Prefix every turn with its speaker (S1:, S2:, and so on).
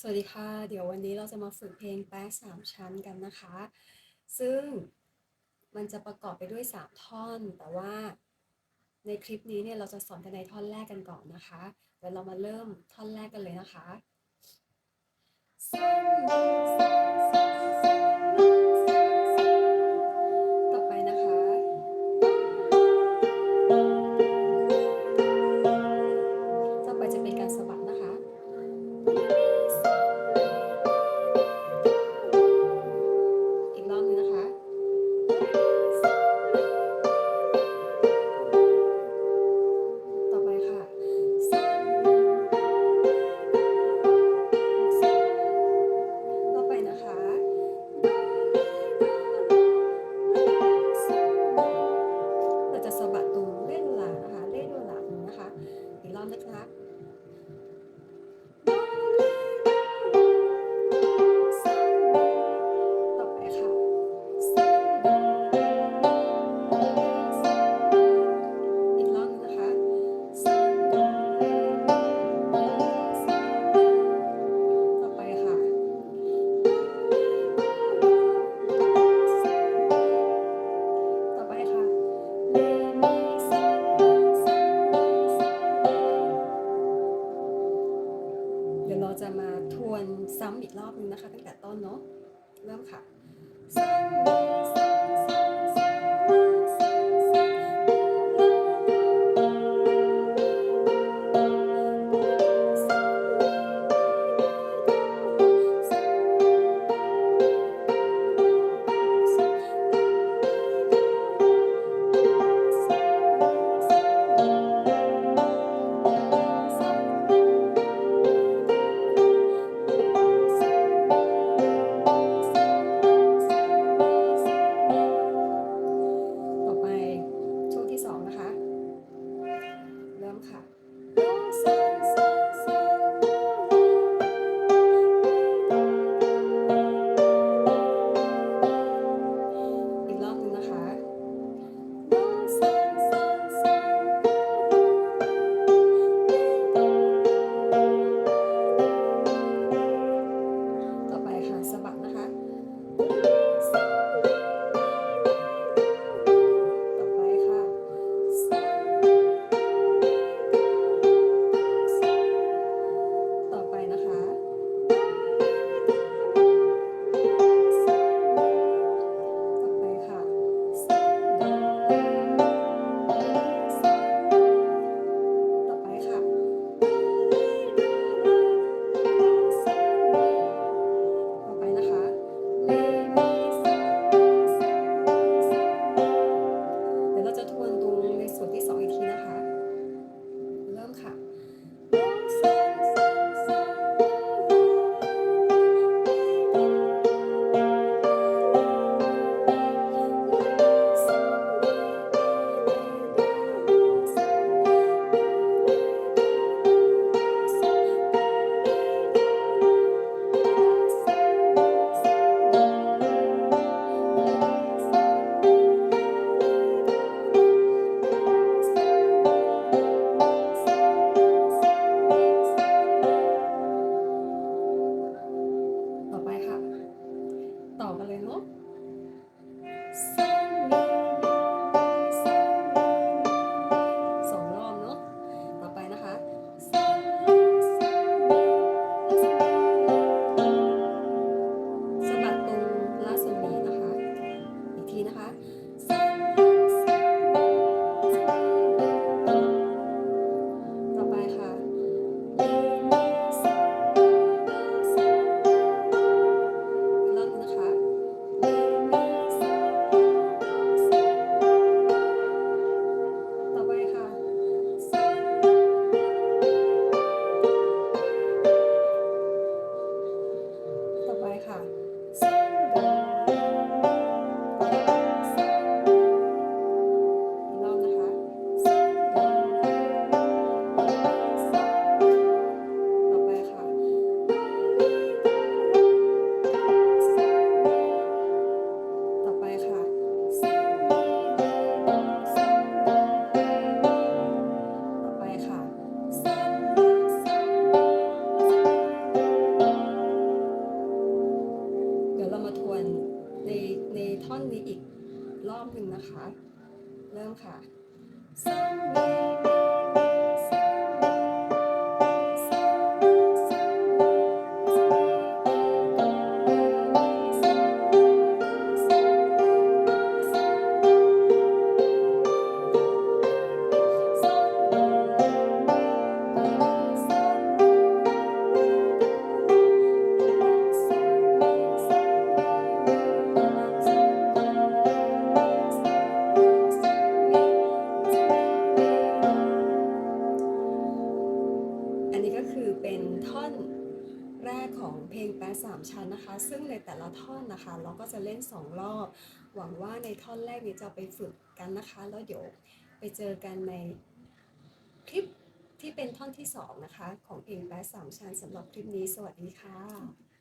S1: สวัสดีค่ะ เดี๋ยววันนี้เราจะมาฝึกเพลงแป๊ะสามชั้นกันนะคะ ซึ่งมันจะประกอบไปด้วย 3 ท่อน แต่ว่าในคลิปนี้เนี่ยเราจะสอนกันในท่อนแรกกันก่อนนะคะเดี๋ยวเรามาเริ่มท่อนแรกกันเลยนะคะ จะมาทวนซ้ำอีกรอบนึงนะคะ ตั้งแต่ต้นเนาะเริ่มค่ะ ค่ะ ต่อกันเลยเนาะ ค่ะ คือเป็นท่อนแรกของเพลงแปดสามชั้นนะคะ ซึ่งในแต่ละท่อนนะคะ เราก็จะเล่น 2 รอบ หวังว่าในท่อนแรกนี้จะไปฝึกกันนะคะ แล้วเดี๋ยวไปเจอกันในคลิปที่เป็นท่อนที่ 2 นะคะ ของเพลงแปดสามชั้นสำหรับคลิปนี้ สวัสดีค่ะ